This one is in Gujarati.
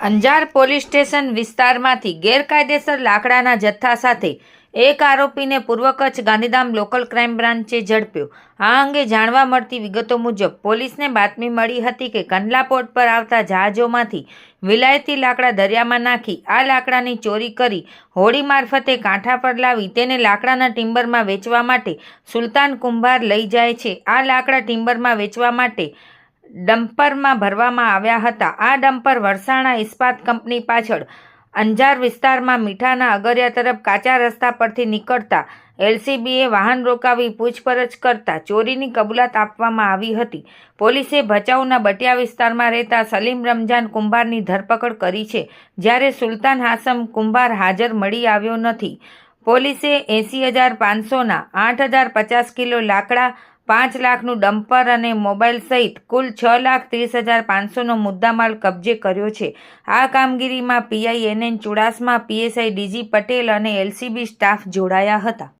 અંજાર પોલીસ સ્ટેશન વિસ્તારમાંથી ગેરકાયદેસર લાકડાના જથ્થા સાથે એક આરોપીને પૂર્વ કચ્છ ગાંધીધામ લોકલ ક્રાઇમ બ્રાન્ચે ઝડપ્યો. આ અંગે જાણવા મળતી વિગતો મુજબ પોલીસને બાતમી મળી હતી કે કંડલા પોર્ટ પર આવતા જહાજોમાંથી વિલાયતી લાકડા દરિયામાં નાખી આ લાકડાની ચોરી કરી હોડી મારફતે કાંઠા પર લાવી તેને લાકડાના ટિમ્બરમાં વેચવા માટે સુલતાન કુંભાર લઈ જાય છે. આ લાકડા ટિમ્બરમાં વેચવા માટે ડમ્પરમાં ભરવામાં આવ્યા હતા. આ ડમ્પર વરસાણા ઇસ્પાત કંપની પાછળ અંજાર વિસ્તારમાં મીઠાના અગરિયા તરફ કાચા રસ્તા પરથી નીકળતા એલસીબીએ વાહન રોકાવી પૂછપરછ કરતા ચોરીની કબૂલાત આપવામાં આવી હતી. પોલીસે ભચાઉના બટિયા વિસ્તારમાં રહેતા સલીમ રમજાન કુંભારની ધરપકડ કરી છે. જ્યારે સુલતાન હાસમ કુંભાર હાજર મળી આવ્યો નથી. પોલીસે એંસી હજાર પાંચસોના આઠ હજાર પચાસ કિલો લાકડા પાંચ લાખનું ડમ્પર અને મોબાઈલ સહિત કુલ છ લાખ ત્રીસ હજાર પાંચસોનો મુદ્દામાલ કબજે કર્યો છે. આ કામગીરીમાં PI N N Chudasama, PSI DG Patel અને એલસીબી સ્ટાફ જોડાયા હતા.